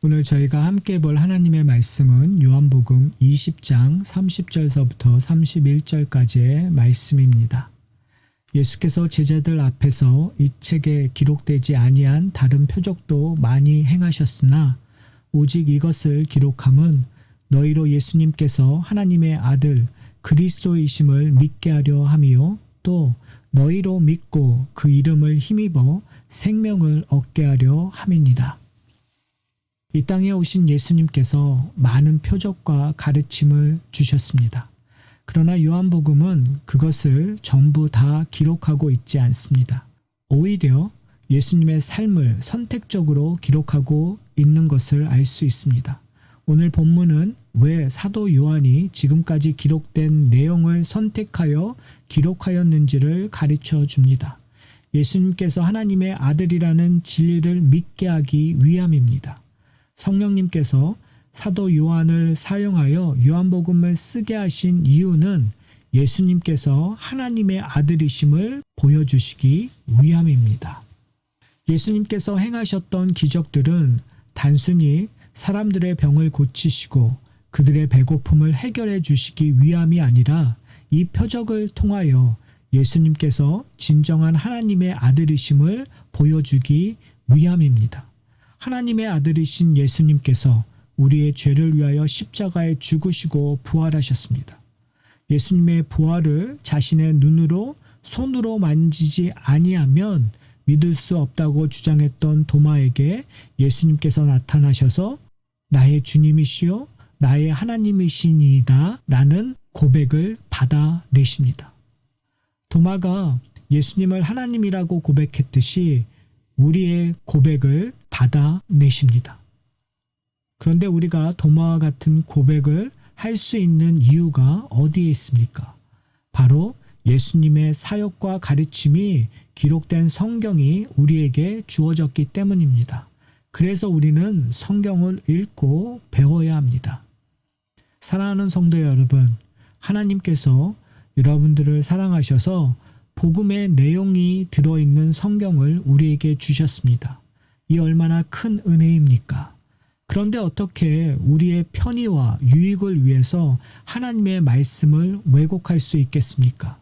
오늘 저희가 함께 볼 하나님의 말씀은 요한복음 20장 30절서부터 31절까지의 말씀입니다. 예수께서 제자들 앞에서 이 책에 기록되지 아니한 다른 표적도 많이 행하셨으나 오직 이것을 기록함은 너희로 예수님께서 하나님의 아들 그리스도이심을 믿게 하려 함이요 또 너희로 믿고 그 이름을 힘입어 생명을 얻게 하려 함이니라. 이 땅에 오신 예수님께서 많은 표적과 가르침을 주셨습니다. 그러나 요한복음은 그것을 전부 다 기록하고 있지 않습니다. 오히려 예수님의 삶을 선택적으로 기록하고 있는 것을 알 수 있습니다. 오늘 본문은 왜 사도 요한이 지금까지 기록된 내용을 선택하여 기록하였는지를 가르쳐 줍니다. 예수님께서 하나님의 아들이라는 진리를 믿게 하기 위함입니다. 성령님께서 사도 요한을 사용하여 요한복음을 쓰게 하신 이유는 예수님께서 하나님의 아들이심을 보여주시기 위함입니다. 예수님께서 행하셨던 기적들은 단순히 사람들의 병을 고치시고 그들의 배고픔을 해결해 주시기 위함이 아니라 이 표적을 통하여 예수님께서 진정한 하나님의 아들이심을 보여주기 위함입니다. 하나님의 아들이신 예수님께서 우리의 죄를 위하여 십자가에 죽으시고 부활하셨습니다. 예수님의 부활을 자신의 눈으로 손으로 만지지 아니하면 믿을 수 없다고 주장했던 도마에게 예수님께서 나타나셔서 나의 주님이시요 나의 하나님이시니이다 라는 고백을 받아내십니다. 도마가 예수님을 하나님이라고 고백했듯이 우리의 고백을 받아내십니다. 그런데 우리가 도마와 같은 고백을 할 수 있는 이유가 어디에 있습니까? 바로 예수님의 사역과 가르침이 기록된 성경이 우리에게 주어졌기 때문입니다. 그래서 우리는 성경을 읽고 배워야 합니다. 사랑하는 성도 여러분, 하나님께서 여러분들을 사랑하셔서 복음의 내용이 들어있는 성경을 우리에게 주셨습니다. 이 얼마나 큰 은혜입니까? 그런데 어떻게 우리의 편의와 유익을 위해서 하나님의 말씀을 왜곡할 수 있겠습니까?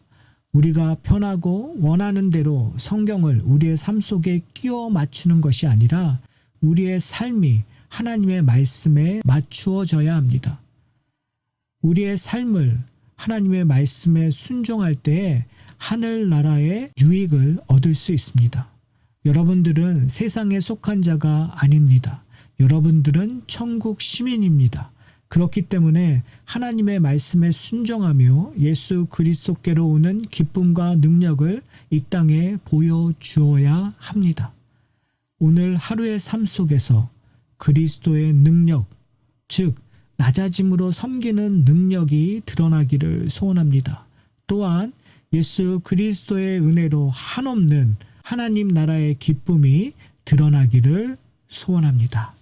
우리가 편하고 원하는 대로 성경을 우리의 삶 속에 끼워 맞추는 것이 아니라 우리의 삶이 하나님의 말씀에 맞추어져야 합니다. 우리의 삶을 하나님의 말씀에 순종할 때에 하늘나라의 유익을 얻을 수 있습니다. 여러분들은 세상에 속한 자가 아닙니다. 여러분들은 천국 시민입니다. 그렇기 때문에 하나님의 말씀에 순종하며 예수 그리스도께로 오는 기쁨과 능력을 이 땅에 보여주어야 합니다. 오늘 하루의 삶 속에서 그리스도의 능력, 즉, 낮아짐으로 섬기는 능력이 드러나기를 소원합니다. 또한 예수 그리스도의 은혜로 한없는 하나님 나라의 기쁨이 드러나기를 소원합니다.